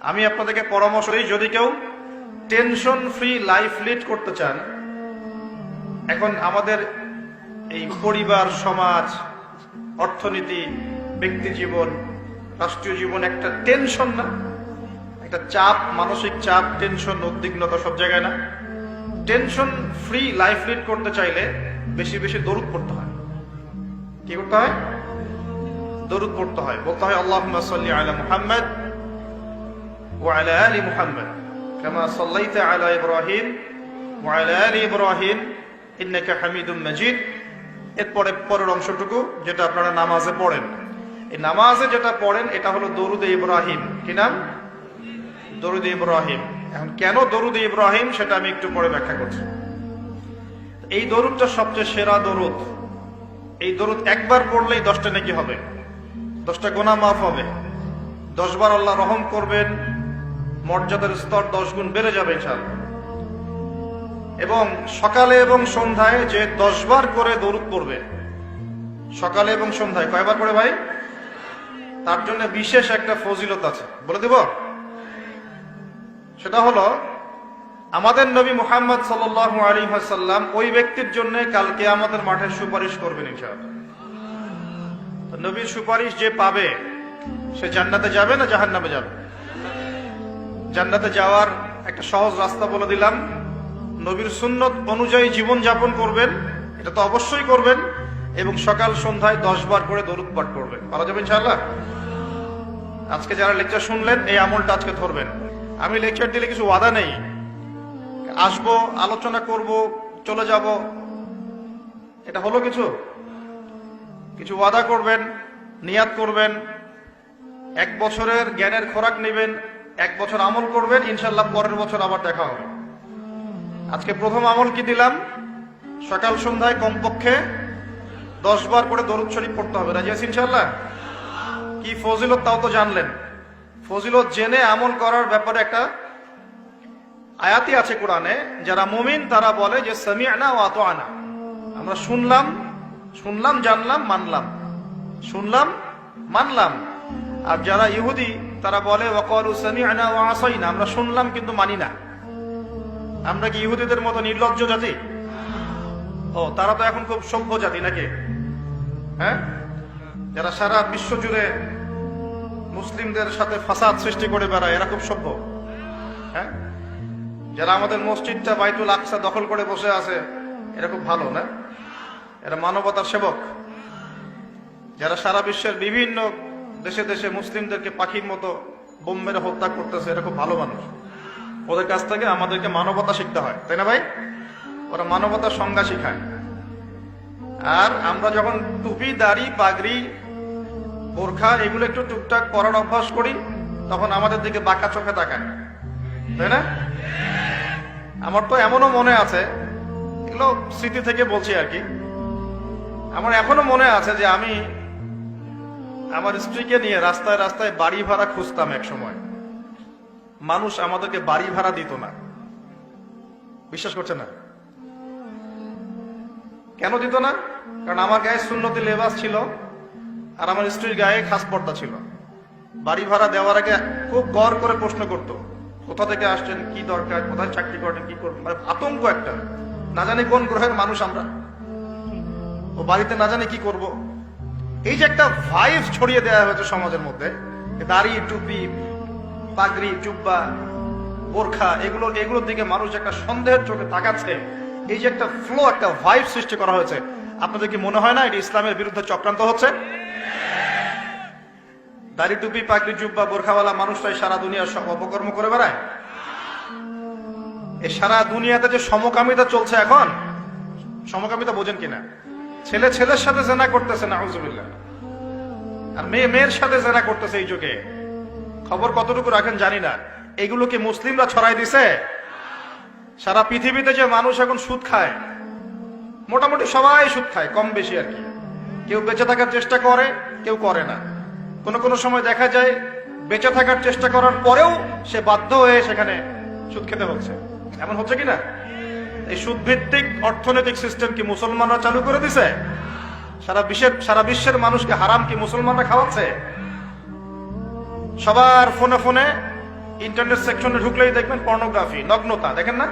আমি আপনাদেরকে পরামর্শ দিই, যদি কেউ টেনশন ফ্রি লাইফ লিড করতে চান, এখন আমাদের এই পরিবার, সমাজ, অর্থনীতি, ব্যক্তি জীবন, রাষ্ট্রীয় জীবন একটা টেনশন না। একটা চাপ, মানসিক চাপ, টেনশন, উদ্বিগ্নতা সব জায়গায় না। টেনশন ফ্রি লাইফ লিড করতে চাইলে বেশি বেশি দরুদ পড়তে হয়। কি করতে হয়? দরুদ পড়তে হয়। বলতে হয় আল্লাহ সাল্লি আলা মুহাম্মদ। وعلى آل محمد كما صليت على إبراهيم وعلى آل إبراهيم إنك حميد مجيد এরপরে পরের অংশটুকু যেটা আপনারা নামাজে পড়েন এই নামাজে যেটা পড়েন এটা হলো দরুদ ইব্রাহিম কি নাম দরুদ ইব্রাহিম এখন কেন দরুদ ইব্রাহিম সেটা আমি একটু পরে ব্যাখ্যা করছি এই দরুদটা সবচেয়ে সেরা দরুদ এই দরুদ একবার পড়লেই দশটা নাকি হবে দশটা গোনা মাফ হবে দশবার আল্লাহ রহম করবেন মর্যাদার স্তর দশ গুণ বেড়ে যাবে ইনশাআল্লাহ। এবং সকালে এবং সন্ধ্যায় যে দশবার করে দরুদ পড়বে, সকালে এবং সন্ধ্যায়, কয়বার করে ভাই? তার জন্য বিশেষ একটা ফজিলত আছে। বলে দেব? সেটা হলো, আমাদের নবী মুহাম্মদ সাল্লাল্লাহু আলী সাল্লাম ওই ব্যক্তির জন্য কালকে আমাদের মাঠে সুপারিশ করবেন ইনশাআল্লাহ। নবীর সুপারিশ যে পাবে, সে জান্নাতে যাবে না জাহান্নামে যাবে? জান্নাতে যাওয়ার একটা সহজ রাস্তা বলে দিলাম। নবীর সুন্নত অনুযায়ী জীবন যাপন করবেন, এটা তো অবশ্যই করবেন, এবং সকাল সন্ধ্যায় দশ বার করে দরুদ পাঠ করবেন। পারা যাবে ইনশাআল্লাহ? আজকে যারা লেকচার শুনলেন, এই আমলটা আজকে ধরবেন। আমি লেকচার দিলে কিছু ওয়াদা নেই। আসব, আলোচনা করব, চলে যাব। এটা হলো কিছু? কিছু ওয়াদা করবেন, নিয়াত করবেন, এক বছরের জ্ঞানের খোরাক নেবেন এক বছর আমল করবেন ইনশাল্লাহ পরের বছর আবার দেখা হবে। আজকে প্রথম আমল কি দিলাম? সকাল সন্ধ্যায় কমপক্ষে দশ বার করে দরুদ শরীফ পড়তে হবে। রাজি আছি ইনশাল্লাহ কি ফজিলত তাও তো জানলেন। ফজিলত জেনে আমল করার ব্যাপারে একটা আয়াতি আছে কোরআনে, যারা মুমিন তারা বলে যে, সামিআনা ও আতো আনা আমরা শুনলাম শুনলাম, জানলাম, মানলাম। শুনলাম, মানলাম। আর যারা ইহুদি তারা বলে সামিআনা ওয়া আসাইনা। আমরা শুনলাম কিন্তু মানি না। আমরা কি ইহুদিদের মতো নির্লজ্জ জাতি? ও, তারা তো এখন খুব সভ্য জাতি নাকি? হ্যাঁ? যারা সারা বিশ্ব জুড়ে মুসলিমদের সাথে ফাসাদ সৃষ্টি করে বেড়ায়, এরা খুব সভ্য। হ্যাঁ? যারা আমাদের মসজিদটা বাইতুল আকসা দখল করে বসে আছে, এরা খুব ভালো, না? এরা মানবতার সেবক। যারা সারা বিশ্বের বিভিন্ন দেশে দেশে মুসলিমদেরকে পাখির মতো বোম মেরে হত্যা করতেছে এরকম ভালো মানুষ। ওদের কাছ থেকে আমাদেরকে মানবতা শিখতে হয়, তাই না ভাই? ওরা মানবতার সংজ্ঞা শিখায়। আর আমরা যখন টুপি, দাড়ি, পাগড়ি, বোরখা এগুলো একটু টুকটাক পরার অভ্যাস করি, তখন আমাদের দিকে বাঁকা চোখে তাকায়। তাই না? আমার তো এমনও মনে আছে, এগুলো স্মৃতি থেকে বলছি আর কি। আমার এখনও মনে আছে যে আমি আমার স্ত্রীকে নিয়ে রাস্তায় রাস্তায় বাড়ি ভাড়া খুঁজতাম এক সময়। মানুষ আমাদেরকে বাড়ি ভাড়া দিত না। বিশ্বাস করছে না? কেন দিত না? কারণ আমার গায়ে শূন্যতি লেবাস ছিল আর আমার স্ত্রীর গায়ে খাস পর্দা ছিল। বাড়ি ভাড়া দেওয়ার আগে খুব গড় করে প্রশ্ন করতো, কোথা থেকে আসছেন, কি দরকার, কোথায় চাকরি করেন কি করবেন? মানে আতঙ্ক একটা। না জানি কোন গ্রহের মানুষ আমরা। ও বাড়িতে না জানি কি করব। এই যে একটা ভাইভ ছড়িয়ে দেওয়া হয়েছে সমাজের মধ্যে দাড়ি টুপি, পাগড়ি, জুব্বা, বোরখা, এগুলো, এগুলোর দিকে মানুষ একটা সন্দেহের চোখে তাকাচ্ছে। এই যে একটা ফ্লো একটা ভাইভ সৃষ্টি করা হয়েছে। আপনাদের কি মনে হয় না এটি ইসলামের বিরুদ্ধে চক্রান্ত হচ্ছে? দাড়ি, টুপি, পাগড়ি, জুব্বা, বোরখাওয়ালা মানুষটাই সারা দুনিয়ার সব অপকর্ম করে বেড়ায়। এই সারা দুনিয়াতে যে সমকামিতা চলছে এখন, সমকামিতা বোঝেন কিনা? ছেলে ছেলের সাথে জেনা করতেছে না আর মেয়ে মেয়ের সাথে জেনা করতেছে এই যুগে। খবর কতটুকু রাখেন জানি না। এগুলো কি মুসলিমরা ছড়াই দিছে? সারা পৃথিবীতে যে মানুষ এখন সুদ খায়, মোটামুটি সবাই সুদ খায়, কম বেশি আর কি। কেউ বেঁচে থাকার চেষ্টা করে, কেউ করে না। কোনো কোনো সময় দেখা যায়, বেঁচে থাকার চেষ্টা করার পরেও সে বাধ্য হয়ে সেখানে সুদ খেতে হচ্ছে। এমন হচ্ছে কি না? এই সুদ ভিত্তিক অর্থনৈতিক সিস্টেম কি মুসলমানরা চালু করে দিছে? সারা বিশ্বের সারা বিশ্বের মানুষকে হারাম কি মুসলমানরা খাওয়াচ্ছে? সবার ফোনে ফোনে ইন্টারনেট সেকশনে ঢুকলেই দেখবেন পর্নোগ্রাফি নগ্নতা, দেখেন না?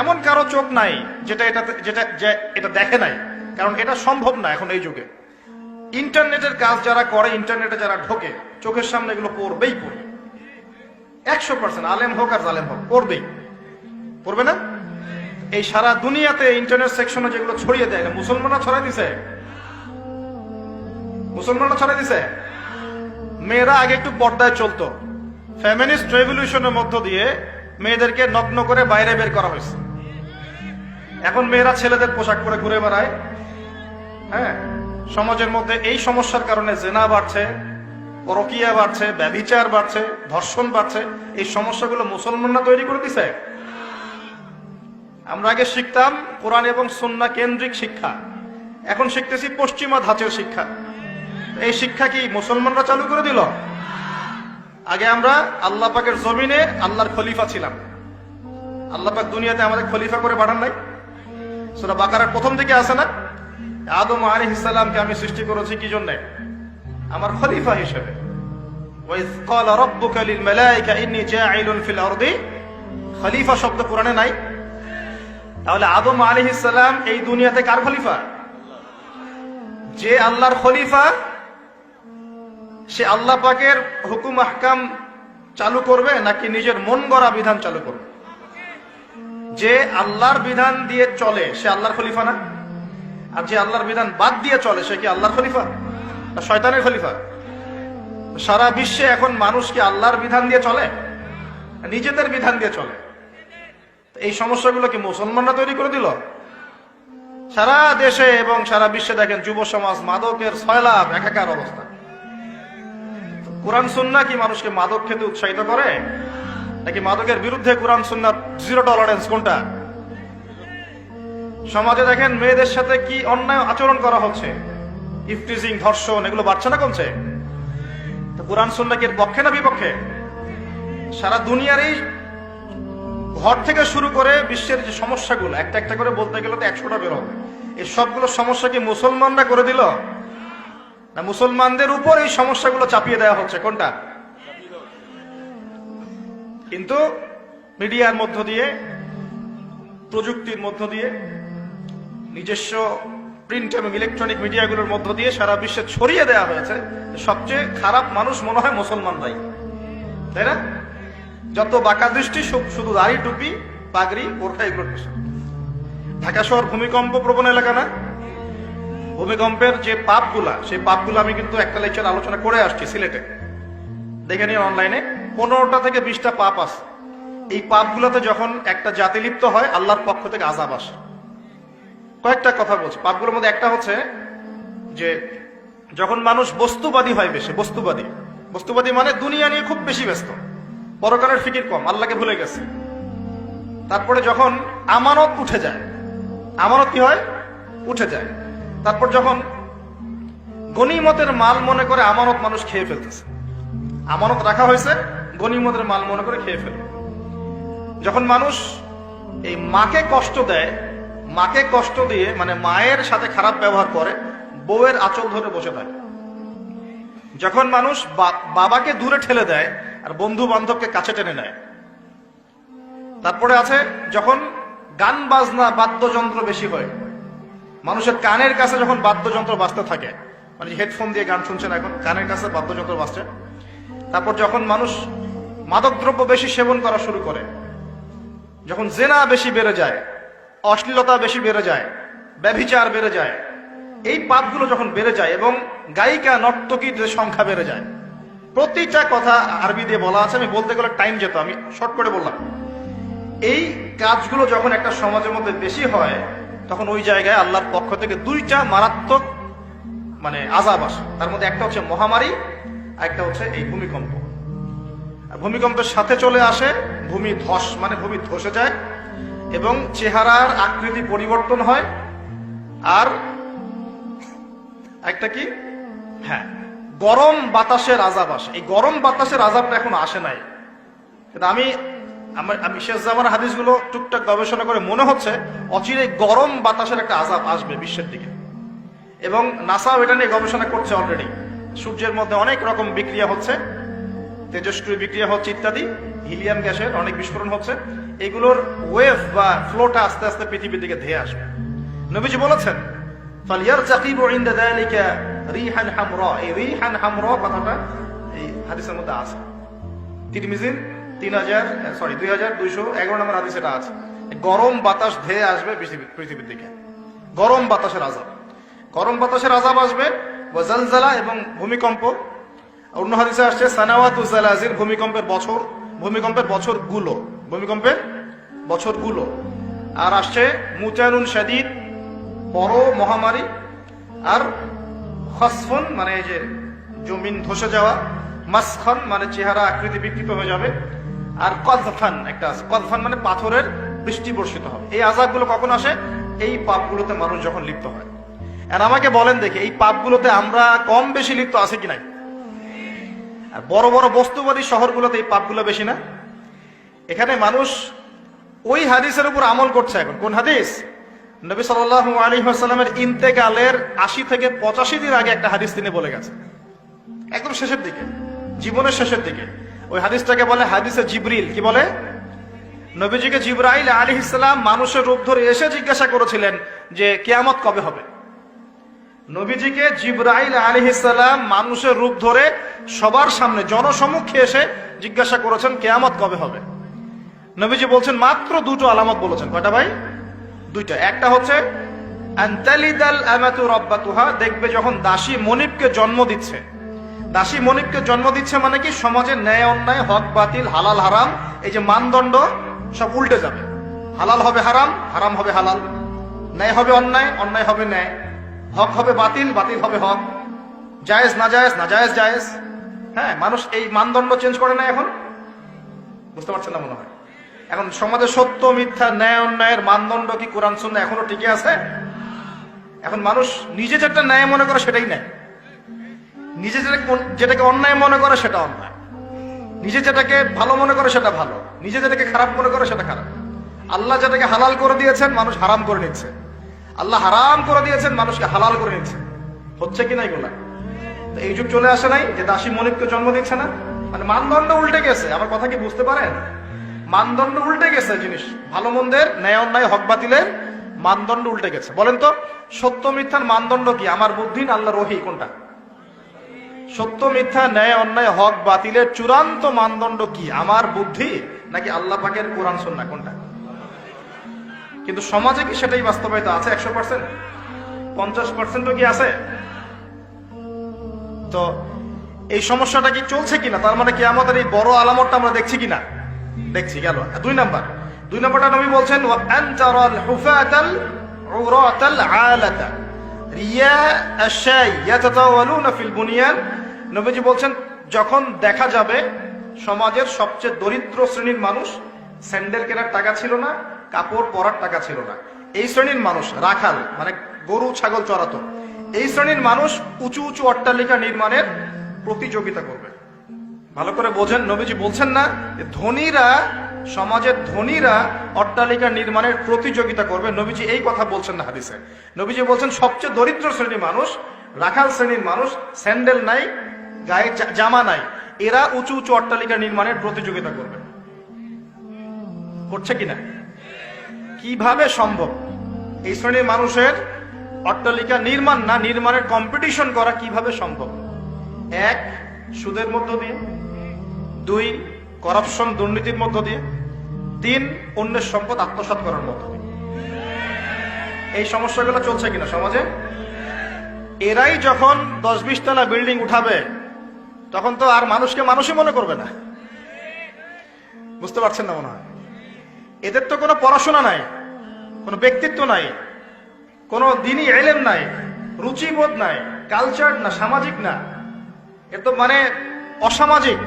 এমন কারও চোখ নাই যেটা এটা যেটা, যে এটা দেখে নাই। কারণ এটা সম্ভব না এখন এই যুগে। ইন্টারনেটের কাজ যারা করে ইন্টারনেটে যারা ঢোকে, চোখের সামনে এগুলো পড়বেই পড়বে একশো পার্সেন্ট আলেম হোক আর জালেম হোক, পড়বেই। পড়বে না? এই সারা দুনিয়াতে ইন্টারনেট সেকশনে যেগুলো ছড়িয়ে দেয় মুসলমানরা ছড়াই দিছে। মুসলমানরা ছড়াই দিছে। মেয়েরা আগে একটু পর্দায় চলতো। ফ্যামিনিস্ট রেভলিউশনের মধ্য দিয়ে মেয়েদেরকে নগ্ন করে বাইরে বের করা হয়েছে। এখন মেয়েরা ছেলেদের পোশাক পরে ঘুরে বেড়ায়। হ্যাঁ সমাজের মধ্যে এই সমস্যার কারণে জেনা বাড়ছে, পরকিয়া বাড়ছে, ব্যভিচার বাড়ছে, ধর্ষণ বাড়ছে। এই সমস্যাগুলো মুসলমানরা তৈরি করে দিছে। আমরা আগে শিখতাম কোরআন এবং সন্না কেন্দ্রিক শিক্ষা। এখন শিখতেছি পশ্চিমা ধাঁচের শিক্ষা। এই শিক্ষা কি মুসলমানরা চালু করে দিল? আগে আমরা আল্লাহ পাকের জমিনে আল্লাহর খলিফা ছিলাম। আল্লাহ পাক দুনিয়াতে আমাদের খলিফা করে পাঠান নাই। সেটা বাকারের প্রথম দিকে আসে না? আদম আলী ইসালামকে আমি সৃষ্টি করেছি কি জন্য? আমার খলিফা হিসেবে। খলিফা শব্দ কোরআনে নাই। তাহলে আদম আলী ইসলাম এই দুনিয়াতে কার খলিফা? যে আল্লাহর খলিফা, সে আল্লাহ পাকের হুকুম, আহকাম চালু করবে নাকি নিজের মন গড়া বিধান চালু করবে? যে আল্লাহর বিধান দিয়ে চলে, সে আল্লাহর খলিফা না? আর যে আল্লাহর বিধান বাদ দিয়ে চলে, সে কি আল্লাহর খলিফা? না শয়তানের খলিফা? সারা বিশ্বে এখন মানুষ কি আল্লাহর বিধান দিয়ে চলে? নিজেদের বিধান দিয়ে চলে? এই সমস্যাগুলো কি মুসলমানরা তৈরি করে দিল? সারা দেশে এবং সারা বিশ্বে দেখেন যুব সমাজ মাদকের সয়লাভ একাকার অবস্থা। কোরআন, সুন্না কি মানুষকে মাদক খেতে উৎসাহিত করে? নাকি মাদকের বিরুদ্ধে কোরআন সুন্নার জিরো টলারেন্স কোনটা? সমাজে দেখেন মেয়েদের সাথে কি অন্যায় আচরণ করা হচ্ছে? ইফটিজিং, ধর্ষণ, এগুলো বাড়ছে না কমছে? কোরআন, সুন্না কি এর পক্ষে না বিপক্ষে? সারা দুনিয়ার এই ঘর থেকে শুরু করে বিশ্বের যে সমস্যাগুলো, একটা একটা করে বলতে গেলে তো একশোটা বের হবে। এই সবগুলো সমস্যা কি মুসলমানরা করে দিল? না মুসলমানদের উপর এই সমস্যাগুলো চাপিয়ে দেওয়া হচ্ছে? কোনটা? কিন্তু মিডিয়ার মধ্য দিয়ে, প্রযুক্তির মধ্য দিয়ে, নিজস্ব প্রিন্ট এবং ইলেকট্রনিক মিডিয়াগুলোর মধ্য দিয়ে সারা বিশ্বে ছড়িয়ে দেওয়া হয়েছে সবচেয়ে খারাপ মানুষ মনে হয় মুসলমানরাই। তাই না? যত বাঁকা দৃষ্টি শুধু দাড়ি, টুপি, পাগড়ি বোরখা এগুলোর পেছনে। ঢাকা শহর ভূমিকম্প প্রবণ এলাকা না? ভূমিকম্পের যে পাপগুলা, সেই পাপগুলো আমি কিন্তু একটা লেকচার আলোচনা করে আসছি সিলেটে। দেখে নিন অনলাইনে, পনেরোটা থেকে বিশটা পাপ আছে। এই পাপগুলোতে যখন একটা জাতি লিপ্ত হয়, আল্লাহর পক্ষ থেকে আজাব আসে। কয়েকটা কথা বলছি। পাপগুলোর মধ্যে একটা হচ্ছে যে, যখন মানুষ বস্তুবাদী হয় বেশি, বস্তুবাদী। বস্তুবাদী মানে দুনিয়া নিয়ে খুব বেশি ব্যস্ত। পরকালের ফিকির কম, আল্লাহকে ভুলে গেছে। তারপরে যখন আমানত উঠে যায়, আমানত কি হয়? উঠে যায়। তারপর যখন গনিমতের মাল মনে করে আমানত মানুষ খেয়ে ফেলতেছে। আমানত রাখা হয়েছে গনিমতের মাল মনে করে খেয়ে ফেলে। যখন মানুষ এই মাকে কষ্ট দেয়, মাকে কষ্ট দিয়ে মানে মায়ের সাথে খারাপ ব্যবহার করে, বউয়ের আঁচল ধরে বসে থাকে। যখন মানুষ বাবাকে দূরে ঠেলে দেয় আর বন্ধু বান্ধবকে কাছে টেনে নেয়। তারপরে আছে, যখন গান বাজনা বাদ্যযন্ত্র বেশি হয়, মানুষের কানের কাছে যখন বাদ্যযন্ত্র বাজতে থাকে মানে হেডফোন দিয়ে গান শুনছেন এখন, কানের কাছে বাদ্যযন্ত্র বাজছে, তারপর যখন মানুষ মাদকদ্রব্য বেশি সেবন করা শুরু করে, যখন জেনা বেশি বেড়ে যায়, অশ্লীলতা বেশি বেড়ে যায়, ব্যভিচার বেড়ে যায়, এই পাপগুলো যখন বেড়ে যায় এবং গায়িকা নর্তকীর সংখ্যা বেড়ে যায় প্রতিটা কথা আরবি দিয়ে বলা আছে, আমি বলতে গেলে টাইম যেত, আমি শর্ট করে বললাম। এই কাজগুলো যখন একটা সমাজের মধ্যে বেশি হয়, তখন ওই জায়গায় আল্লাহর পক্ষ থেকে দুইটা মারাত্মক মানে আজাব আসে। তার মধ্যে একটা হচ্ছে মহামারী, আর একটা হচ্ছে এই ভূমিকম্প। ভূমিকম্পের সাথে চলে আসে ভূমি ধস মানে ভূমি ধসে যায়, এবং চেহারার আকৃতি পরিবর্তন হয়। আর একটা কি? হ্যাঁ। গরম বাতাসের আজাব আসে এই গরম বাতাসের আজাবটা এখন আসে নাই। কিন্তু আমি, আমার, আমি শেষ জামার হাদিসগুলো টুকটাক গবেষণা করে মনে হচ্ছে অচিরে গরম বাতাসের একটা আজাব আসবে বিশ্বের দিকে। এবং নাসাও এটা নিয়ে গবেষণা করছে অলরেডি সূর্যের মধ্যে অনেক রকম বিক্রিয়া হচ্ছে, তেজস্ক্রিয় বিক্রিয়া হচ্ছে ইত্যাদি, হিলিয়াম গ্যাসের অনেক বিস্ফোরণ হচ্ছে। এগুলোর ওয়েভ বা ফ্লোটা আস্তে আস্তে পৃথিবীর দিকে ধেয়ে আসবে। নবীজি বলেছেন ফালিয়ার চাকিব ইনদা যালিকা রিহান হামরা, এই রিহান হামরা কথাটা এই হাদিসের মধ্যে আছে। তিরমিজির তিন হাজার সরি দুই হাজার দুইশো এগারো নম্বর হাদিস এটা আছে। গরম বাতাস ধেয়ে আসবে পৃথিবীর দিকে। গরম বাতাসের আজাব। গরম বাতাসের আজাব আসবে ওয়াজালজালা এবং ভূমিকম্প। অন্য হাদিসে আসছে, সানাওয়াত উজালাজির ভূমিকম্পের বছর ভূমিকম্পের বছরগুলো ভূমিকম্পের বছরগুলো আর আসছে, মুচানুন শাদিদ, বড় মহামারী। আর খসফুন মানে এই যে জমিন ধসে যাওয়া, মাসখন মানে চেহারা আকৃতি বিকৃত হয়ে যাবে, আর কদফান একটা আছে। কদফান মানে পাথরের বৃষ্টি বর্ষিত হবে। এই আজাবগুলো কখন আসে? এই পাপগুলোতে মানুষ যখন লিপ্ত হয়। আর আমাকে বলেন দেখে, এই পাপগুলোতে আমরা কম বেশি লিপ্ত আছে কি নাই? আর বড় বড় বস্তুবাদী শহরগুলোতে এই পাপগুলো বেশি না? এখানে মানুষ ওই হাদিসের উপর আমল করছে এখন। কোন হাদিস? নবী সাল্লাল্লাহু আলাইহি ওয়াসাল্লামের ইন্তেকালের আশি থেকে পঁচাশি দিন আগে একটা হাদিস তিনি বলে গেছেন। একদম শেষের দিকে, জীবনের শেষের দিকে। ওই হাদিসটাকে বলে হাদিসে জিবরিল, কি বলে? নবীজিকে জিব্রাইল আলী ইসলাম মানুষের রূপ ধরে এসে জিজ্ঞাসা করেছিলেন যে কেয়ামত কবে হবে? নবীজিকে জিব্রাইল আলী ইসলাম মানুষের রূপ ধরে সবার সামনে, জনসমক্ষে এসে জিজ্ঞাসা করেছেন কেয়ামত কবে হবে? নবীজি বলছেন, মাত্র দুটো আলামত বলেছেন। কয়টা ভাই? দুইটা। একটা হচ্ছে দেখবে যখন দাসী মনিবকে জন্ম দিচ্ছে। দাসী মনিবকে জন্ম দিচ্ছে মানে কি? সমাজের ন্যায় অন্যায়, হক বাতিল, হালাল, হারাম, এই যে মানদণ্ড, সব উল্টে যাবে। হালাল হবে হারাম হারাম হবে হালাল। ন্যায় হবে অন্যায় অন্যায় হবে ন্যায়। হক হবে বাতিল বাতিল হবে হক। জায়েজ, না জায়েজ না জায়েজ জায়েজ। হ্যাঁ মানুষ এই মানদণ্ড চেঞ্জ করে না এখন? বুঝতে পারছেন না মনে হয়? এখন সমাজে সত্য, মিথ্যা, ন্যায়, অন্যায়ের মানদণ্ড কি কোরআন শূন্য এখনও টিকে আছে? এখন মানুষ নিজে যেটা ন্যায় মনে করে সেটাই ন্যায় নিজে যেটা যেটাকে অন্যায় মনে করে সেটা অন্যায়। নিজে যেটাকে ভালো মনে করে সেটা ভালো। নিজে যেটাকে খারাপ মনে করে সেটা খারাপ। আল্লাহ যেটাকে হালাল করে দিয়েছেন, মানুষ হারাম করে নিচ্ছে। আল্লাহ হারাম করে দিয়েছেন, মানুষকে হালাল করে নিচ্ছে। হচ্ছে কি না এগুলা? এই যুগ চলে আসে নাই যে দাসী মনিককে জন্ম দিচ্ছে না। মানে মানদণ্ড উল্টে গেছে। আমার কথা কি বুঝতে পারেন? মানদণ্ড উল্টে গেছে জিনিস। ভালো মন্দের, ন্যায় অন্যায়, হক বাতিলের মানদণ্ড উল্টে গেছে। বলেন তো, সত্য, মিথ্যার মানদণ্ড কি? আমার বুদ্ধি না আল্লাহ রহি কোনটা? সত্য, মিথ্যা, ন্যায়, অন্যায়, হক বাতিলের চূড়ান্ত মানদণ্ড কি? আমার বুদ্ধি নাকি আল্লাহ পাকের কোরআন সন্না কোনটা? কিন্তু সমাজে কি সেটাই বাস্তবায়িত আছে? একশো পার্সেন্ট? পঞ্চাশ পার্সেন্টও কি আছে? তো এই সমস্যাটা কি চলছে কিনা? তার মানে কি আমাদের এই বড় আলামতটা আমরা দেখছি কিনা? দেখছি, গেল। দুই নাম্বার। দুই নাম্বারটা নবী বলছেন নবীজি বলছেন, যখন দেখা যাবে সমাজের সবচেয়ে দরিদ্র শ্রেণির মানুষ, স্যান্ডেল কেনার টাকা ছিল না, কাপড় পরার টাকা ছিল না। এই শ্রেণির মানুষ, রাখাল মানে গরু, ছাগল চড়াতো, এই শ্রেণির মানুষ উঁচু উঁচু অট্টালিকা নির্মাণের প্রতিযোগিতা করবে। ভালো করে বোঝেন, নবীজি বলছেন না ধনীরা, সমাজের ধনীরা অট্টালিকা নির্মাণের প্রতিযোগিতা করবে। নবীজি এই কথা বলছেন না হাদিসে। নবীজি বলছেন, সবচেয়ে দরিদ্র শ্রেণির মানুষ, রাখাল শ্রেণির মানুষ, স্যান্ডেল নাই, গায়ে জামা নাই, এরা উঁচু উঁচু অট্টালিকা নির্মাণের প্রতিযোগিতা করবে। করছে কিনা? কীভাবে সম্ভব? এই শ্রেণির মানুষের অট্টালিকা নির্মাণ না, নির্মাণের কম্পিটিশন করা কীভাবে সম্ভব? এক, সুদের মধ্য দিয়ে। দুই করাপশন দুর্নীতির মধ্য দিয়ে। তিন, অন্যের সম্পদ আত্মসাৎ করার মধ্য দিয়ে। এই সমস্যাগুলো চলছে কিনা সমাজে? এরাই যখন দশ বিশ তলা বিল্ডিং উঠাবে, তখন তো আর মানুষকে মানুষই মনে করবে না। বুঝতে পারছেন না মনে হয়? এদের তো কোনো পড়াশোনা নাই, কোনো ব্যক্তিত্ব নাই, কোনো দিনই এলেম নাই, রুচিবোধ নাই কালচার না, সামাজিক না। এ তো মানে অসামাজিক।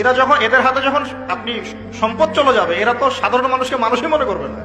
এরা যখন, এদের হাতে যখন আপনি সম্পদ চলে যাবে, এরা তো সাধারণ মানুষকে মানুষই মনে করবে না।